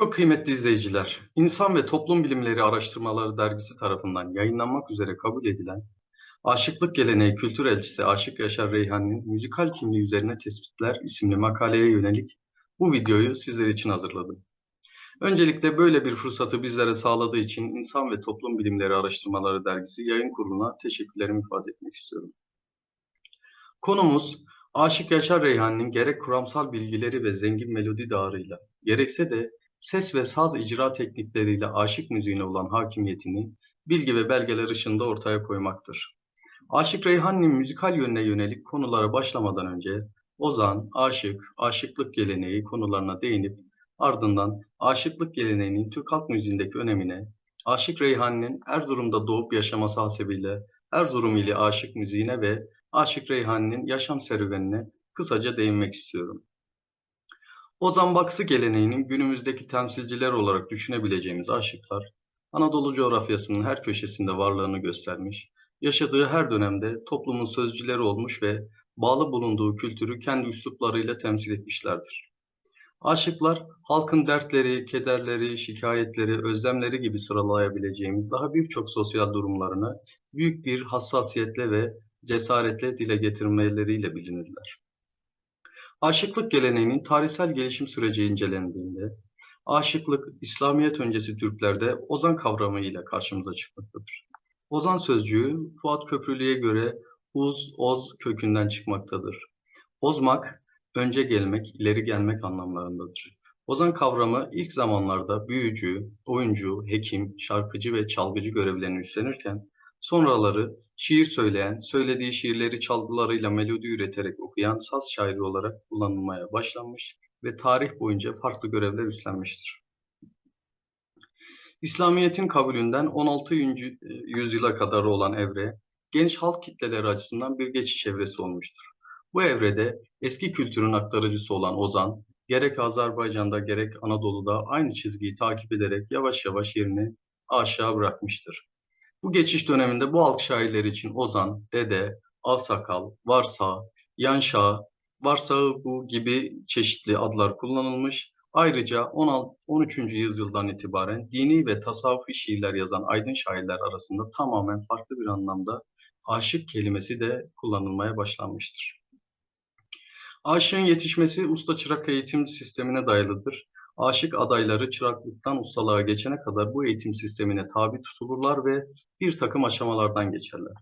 Çok kıymetli izleyiciler, İnsan ve Toplum Bilimleri Araştırmaları Dergisi tarafından yayınlanmak üzere kabul edilen Aşıklık Geleneği Kültür Elçisi Aşık Yaşar Reyhan'ın Müzikal Kimliği Üzerine Tespitler isimli makaleye yönelik bu videoyu sizler için hazırladım. Öncelikle böyle bir fırsatı bizlere sağladığı için İnsan ve Toplum Bilimleri Araştırmaları Dergisi yayın kuruluna teşekkürlerimi ifade etmek istiyorum. Konumuz Aşık Yaşar Reyhan'ın gerek kuramsal bilgileri ve zengin melodi dağarıyla, gerekse de ses ve saz icra teknikleriyle aşık müziğine olan hakimiyetini bilgi ve belgeler ışığında ortaya koymaktır. Aşık Reyhan'ın müzikal yönüne yönelik konulara başlamadan önce ozan, aşık, aşıklık geleneği konularına değinip ardından aşıklık geleneğinin Türk halk müziğindeki önemine, Aşık Reyhan'ın Erzurum'da doğup yaşaması hasebiyle Erzurum ili aşık müziğine ve Aşık Reyhan'ın yaşam serüvenine kısaca değinmek istiyorum. Ozan Baksı geleneğinin günümüzdeki temsilciler olarak düşünebileceğimiz aşıklar, Anadolu coğrafyasının her köşesinde varlığını göstermiş, yaşadığı her dönemde toplumun sözcüleri olmuş ve bağlı bulunduğu kültürü kendi üsluplarıyla temsil etmişlerdir. Aşıklar, halkın dertleri, kederleri, şikayetleri, özlemleri gibi sıralayabileceğimiz daha birçok sosyal durumlarını büyük bir hassasiyetle ve cesaretle dile getirmeleriyle bilinirler. Aşıklık geleneğinin tarihsel gelişim süreci incelendiğinde, aşıklık İslamiyet öncesi Türklerde ozan kavramı ile karşımıza çıkmaktadır. Ozan sözcüğü Fuat Köprülü'ye göre uz, oz kökünden çıkmaktadır. Ozmak, önce gelmek, ileri gelmek anlamlarındadır. Ozan kavramı ilk zamanlarda büyücü, oyuncu, hekim, şarkıcı ve çalgıcı görevlerini üstlenirken, sonraları şiir söyleyen, söylediği şiirleri çalgılarıyla melodi üreterek okuyan saz şairi olarak kullanılmaya başlanmış ve tarih boyunca farklı görevler üstlenmiştir. İslamiyet'in kabulünden 16. yüzyıla kadar olan evre, geniş halk kitleleri açısından bir geçiş evresi olmuştur. Bu evrede eski kültürün aktarıcısı olan Ozan, gerek Azerbaycan'da gerek Anadolu'da aynı çizgiyi takip ederek yavaş yavaş yerini aşağı bırakmıştır. Bu geçiş döneminde bu halk şairleri için Ozan, Dede, Alsakal, Varsa, Yanşa, Varsağıbu gibi çeşitli adlar kullanılmış. Ayrıca 16, 13. yüzyıldan itibaren dini ve tasavvufi şiirler yazan aydın şairler arasında tamamen farklı bir anlamda aşık kelimesi de kullanılmaya başlanmıştır. Aşığın yetişmesi usta çırak eğitim sistemine dayalıdır. Aşık adayları çıraklıktan ustalığa geçene kadar bu eğitim sistemine tabi tutulurlar ve bir takım aşamalardan geçerler.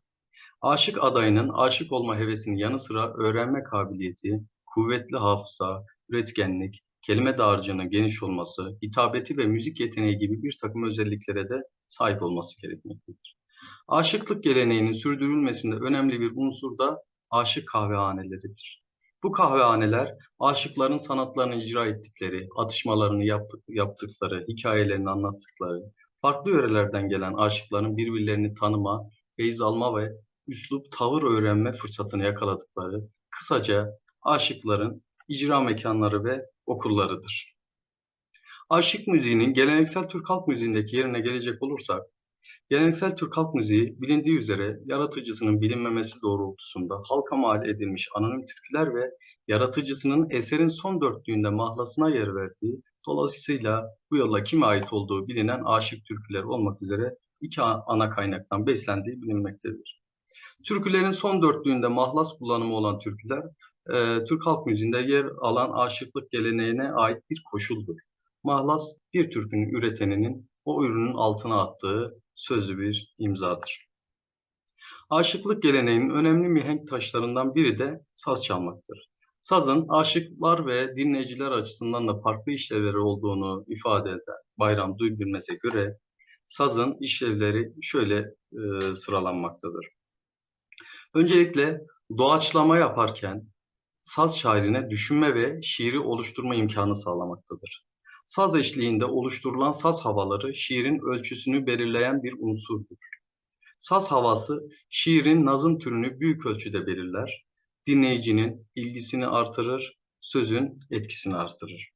Aşık adayının aşık olma hevesinin yanı sıra öğrenme kabiliyeti, kuvvetli hafıza, üretkenlik, kelime dağarcığının geniş olması, hitabeti ve müzik yeteneği gibi bir takım özelliklere de sahip olması gerekmektedir. Aşıklık geleneğinin sürdürülmesinde önemli bir unsur da aşık kahvehaneleridir. Bu kahvehaneler aşıkların sanatlarını icra ettikleri, atışmalarını yaptıkları, hikayelerini anlattıkları, farklı yörelerden gelen aşıkların birbirlerini tanıma, feyiz alma ve üslup, tavır öğrenme fırsatını yakaladıkları, kısaca aşıkların icra mekanları ve okullarıdır. Aşık müziğinin geleneksel Türk halk müziğindeki yerine gelecek olursak, Geleneksel Türk halk müziği bilindiği üzere yaratıcısının bilinmemesi doğrultusunda halka mal edilmiş anonim türküler ve yaratıcısının eserin son dörtlüğünde mahlasına yer verdiği, dolayısıyla bu yolla kime ait olduğu bilinen aşık türküler olmak üzere iki ana kaynaktan beslendiği bilinmektedir. Türkülerin son dörtlüğünde mahlas kullanımı olan türküler, e, Türk halk müziğinde yer alan aşıklık geleneğine ait bir koşuldur. Mahlas, bir türkünün üreteninin o ürünün altına attığı sözlü bir imzadır. Aşıklık geleneğinin önemli mihenk taşlarından biri de saz çalmaktır. Sazın aşıklar ve dinleyiciler açısından da farklı işlevleri olduğunu ifade eden Bayram Duybilmez'e göre sazın işlevleri şöyle e, sıralanmaktadır. Öncelikle doğaçlama yaparken saz şairine düşünme ve şiiri oluşturma imkanı sağlamaktadır. Saz eşliğinde oluşturulan saz havaları şiirin ölçüsünü belirleyen bir unsurdur. Saz havası şiirin nazım türünü büyük ölçüde belirler, dinleyicinin ilgisini artırır, sözün etkisini artırır.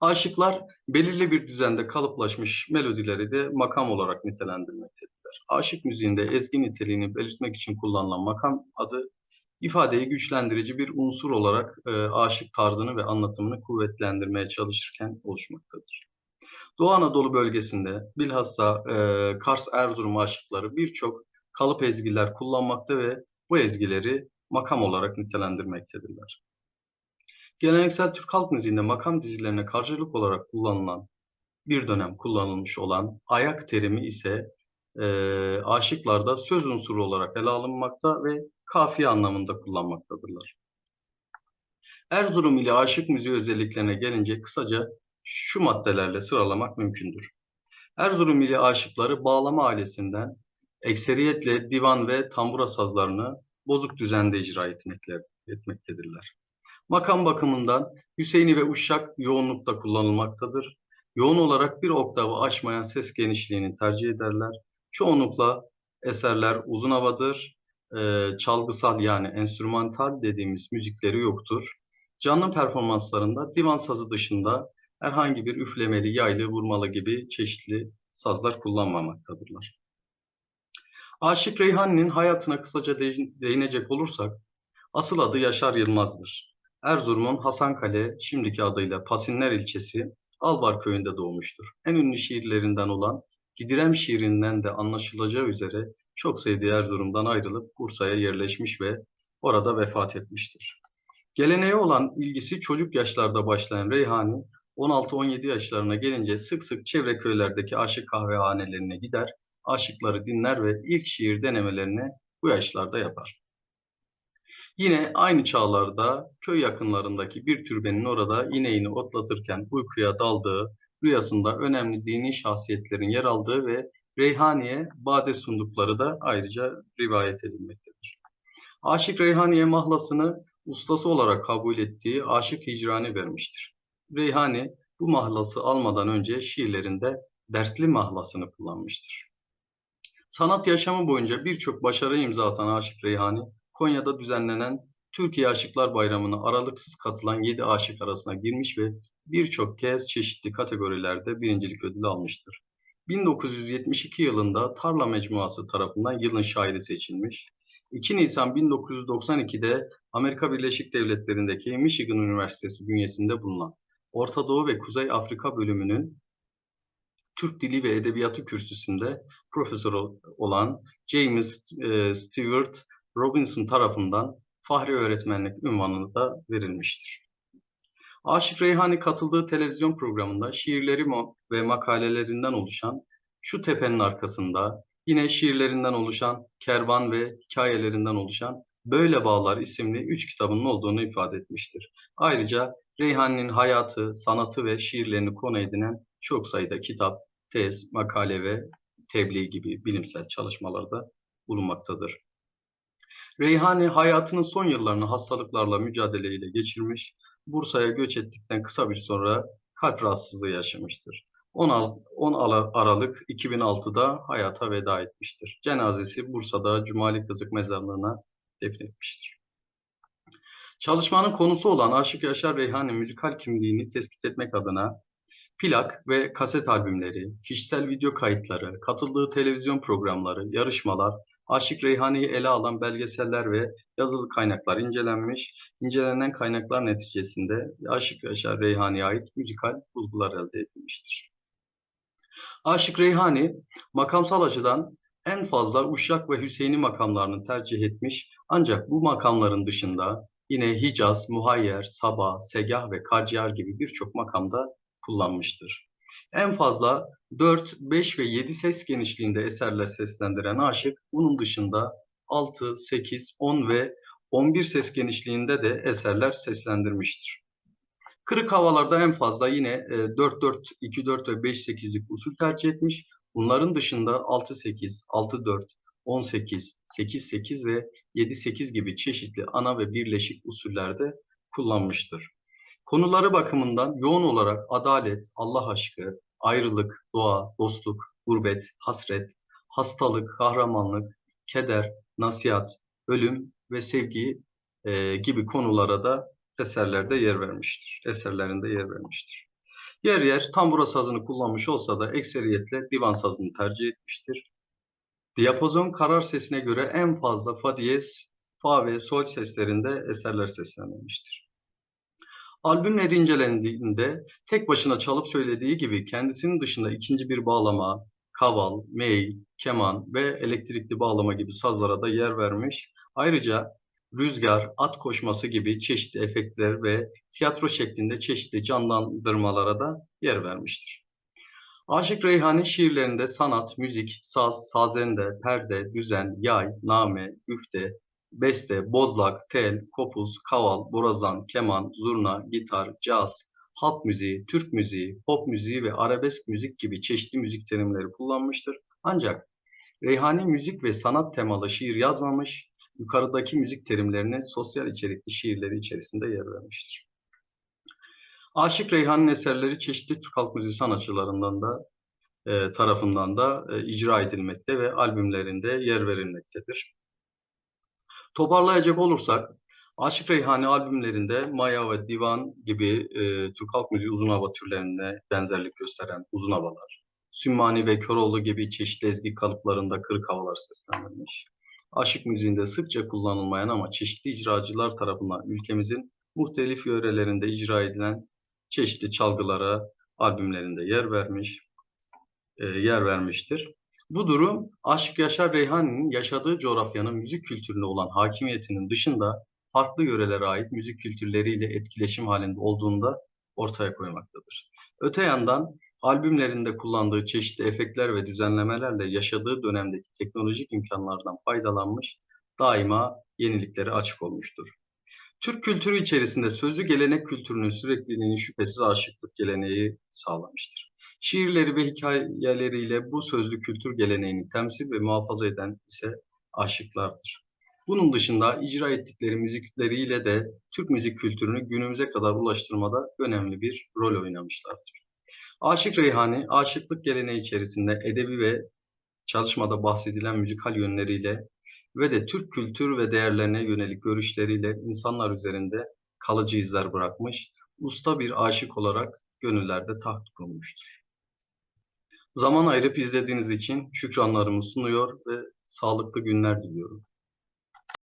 Aşıklar belirli bir düzende kalıplaşmış melodileri de makam olarak nitelendirmektedirler. Aşık müziğinde ezgi niteliğini belirtmek için kullanılan makam adı ifadeyi güçlendirici bir unsur olarak e, aşık tarzını ve anlatımını kuvvetlendirmeye çalışırken oluşmaktadır. Doğu Anadolu bölgesinde bilhassa e, Kars Erzurum aşıkları birçok kalıp ezgiler kullanmakta ve bu ezgileri makam olarak nitelendirmektedirler. Geleneksel Türk halk müziğinde makam dizilerine karşılık olarak kullanılan bir dönem kullanılmış olan ayak terimi ise e, aşıklarda söz unsuru olarak ele alınmakta ve kafiye anlamında kullanmaktadırlar. Erzurum ile aşık müziği özelliklerine gelince kısaca şu maddelerle sıralamak mümkündür. Erzurum ili aşıkları bağlama ailesinden ekseriyetle divan ve tambura sazlarını bozuk düzende icra etmektedirler. Makam bakımından Hüseyini ve Uşak yoğunlukta kullanılmaktadır. Yoğun olarak bir oktavı aşmayan ses genişliğini tercih ederler. Çoğunlukla eserler uzun havadır. E, çalgısal yani enstrümantal dediğimiz müzikleri yoktur. Canlı performanslarında divan sazı dışında herhangi bir üflemeli, yaylı, vurmalı gibi çeşitli sazlar kullanmamaktadırlar. Aşık Reyhan'ın hayatına kısaca değinecek olursak, asıl adı Yaşar Yılmaz'dır. Erzurum'un Hasankale, şimdiki adıyla Pasinler ilçesi, Albar köyünde doğmuştur. En ünlü şiirlerinden olan Gidirem şiirinden de anlaşılacağı üzere çok sevdiği Erzurum'dan ayrılıp Bursa'ya yerleşmiş ve orada vefat etmiştir. Geleneğe olan ilgisi çocuk yaşlarda başlayan Reyhani, 16-17 yaşlarına gelince sık sık çevre köylerdeki aşık kahvehanelerine gider, aşıkları dinler ve ilk şiir denemelerini bu yaşlarda yapar. Yine aynı çağlarda köy yakınlarındaki bir türbenin orada ineğini otlatırken uykuya daldığı, rüyasında önemli dini şahsiyetlerin yer aldığı ve Reyhani'ye bade sundukları da ayrıca rivayet edilmektedir. Aşık Reyhani'ye mahlasını ustası olarak kabul ettiği Aşık Hicrani vermiştir. Reyhani bu mahlası almadan önce şiirlerinde dertli mahlasını kullanmıştır. Sanat yaşamı boyunca birçok başarı imza atan Aşık Reyhani, Konya'da düzenlenen Türkiye Aşıklar Bayramı'na aralıksız katılan 7 aşık arasına girmiş ve birçok kez çeşitli kategorilerde birincilik ödülü almıştır. 1972 yılında Tarla Mecmuası tarafından yılın şairi seçilmiş. 2 Nisan 1992'de Amerika Birleşik Devletleri'ndeki Michigan Üniversitesi bünyesinde bulunan Orta Doğu ve Kuzey Afrika bölümünün Türk Dili ve Edebiyatı kürsüsünde profesör olan James e, Stewart Robinson tarafından Fahri Öğretmenlik ünvanını da verilmiştir. Aşık Reyhani katıldığı televizyon programında şiirleri ve makalelerinden oluşan Şu Tepenin Arkasında, yine şiirlerinden oluşan Kervan ve hikayelerinden oluşan Böyle Bağlar isimli üç kitabının olduğunu ifade etmiştir. Ayrıca Reyhan'ın hayatı, sanatı ve şiirlerini konu edinen çok sayıda kitap, tez, makale ve tebliğ gibi bilimsel çalışmalarda bulunmaktadır. Reyhani hayatının son yıllarını hastalıklarla mücadeleyle geçirmiş, Bursa'ya göç ettikten kısa bir sonra kalp rahatsızlığı yaşamıştır. 10 Aralık 2006'da hayata veda etmiştir. Cenazesi Bursa'da Cumali Kızık Mezarlığı'na defnetmiştir. Çalışmanın konusu olan Aşık Yaşar Reyhani müzikal kimliğini tespit etmek adına plak ve kaset albümleri, kişisel video kayıtları, katıldığı televizyon programları, yarışmalar, Aşık Reyhani'yi ele alan belgeseller ve yazılı kaynaklar incelenmiş. İncelenen kaynaklar neticesinde Aşık Yaşar Reyhani'ye ait müzikal bulgular elde edilmiştir. Aşık Reyhani makamsal açıdan en fazla Uşak ve Hüseyin'i makamlarını tercih etmiş ancak bu makamların dışında yine Hicaz, Muhayyer, Sabah, Segah ve Karciğer gibi birçok makamda kullanmıştır. En fazla 4, 5 ve 7 ses genişliğinde eserler seslendiren aşık, bunun dışında 6, 8, 10 ve 11 ses genişliğinde de eserler seslendirmiştir. Kırık havalarda en fazla yine 4-4, e, 2-4 ve 5-8'lik usul tercih etmiş. Bunların dışında 6-8, 6-4, 18, 8-8 ve 7-8 gibi çeşitli ana ve birleşik usullerde kullanmıştır. Konuları bakımından yoğun olarak adalet, Allah aşkı, ayrılık, doğa, dostluk, gurbet, hasret, hastalık, kahramanlık, keder, nasihat, ölüm ve sevgi e, gibi konulara da eserlerde yer vermiştir. Eserlerinde yer vermiştir. Yer yer tambura sazını kullanmış olsa da ekseriyetle divan sazını tercih etmiştir. Diapazon karar sesine göre en fazla fa diyez fa ve sol seslerinde eserler seslenilmiştir. Albümleri incelendiğinde tek başına çalıp söylediği gibi kendisinin dışında ikinci bir bağlama, kaval, mey, keman ve elektrikli bağlama gibi sazlara da yer vermiş. Ayrıca rüzgar, at koşması gibi çeşitli efektler ve tiyatro şeklinde çeşitli canlandırmalara da yer vermiştir. Aşık Reyhani şiirlerinde sanat, müzik, saz, sazende, perde, düzen, yay, name, güfte, beste, bozlak, tel, kopuz, kaval, borazan, keman, zurna, gitar, caz, halk müziği, Türk müziği, pop müziği ve arabesk müzik gibi çeşitli müzik terimleri kullanmıştır. Ancak Reyhani müzik ve sanat temalı şiir yazmamış, yukarıdaki müzik terimlerine sosyal içerikli şiirleri içerisinde yer vermiştir. Aşık Reyhan'ın eserleri çeşitli Türk halk müziği sanatçılarından da e, tarafından da e, icra edilmekte ve albümlerinde yer verilmektedir. Toparlayacak olursak, Aşık Reyhani albümlerinde Maya ve Divan gibi e, Türk halk müziği uzun hava türlerine benzerlik gösteren uzun havalar, Sümmani ve Köroğlu gibi çeşitli ezgi kalıplarında kırık havalar seslendirilmiş. Aşık müziğinde sıkça kullanılmayan ama çeşitli icracılar tarafından ülkemizin muhtelif yörelerinde icra edilen çeşitli çalgılara albümlerinde yer vermiş, e, yer vermiştir. Bu durum Aşık Yaşar Reyhani'nin yaşadığı coğrafyanın müzik kültürüne olan hakimiyetinin dışında farklı yörelere ait müzik kültürleriyle etkileşim halinde olduğunda ortaya koymaktadır. Öte yandan albümlerinde kullandığı çeşitli efektler ve düzenlemelerle yaşadığı dönemdeki teknolojik imkanlardan faydalanmış, daima yeniliklere açık olmuştur. Türk kültürü içerisinde sözlü gelenek kültürünün sürekliliğini şüphesiz aşıklık geleneği sağlamıştır. Şiirleri ve hikayeleriyle bu sözlü kültür geleneğini temsil ve muhafaza eden ise aşıklardır. Bunun dışında icra ettikleri müzikleriyle de Türk müzik kültürünü günümüze kadar ulaştırmada önemli bir rol oynamışlardır. Aşık Reyhani, aşıklık geleneği içerisinde edebi ve çalışmada bahsedilen müzikal yönleriyle ve de Türk kültür ve değerlerine yönelik görüşleriyle insanlar üzerinde kalıcı izler bırakmış, usta bir aşık olarak gönüllerde taht kurmuştur. Zaman ayırıp izlediğiniz için şükranlarımı sunuyor ve sağlıklı günler diliyorum.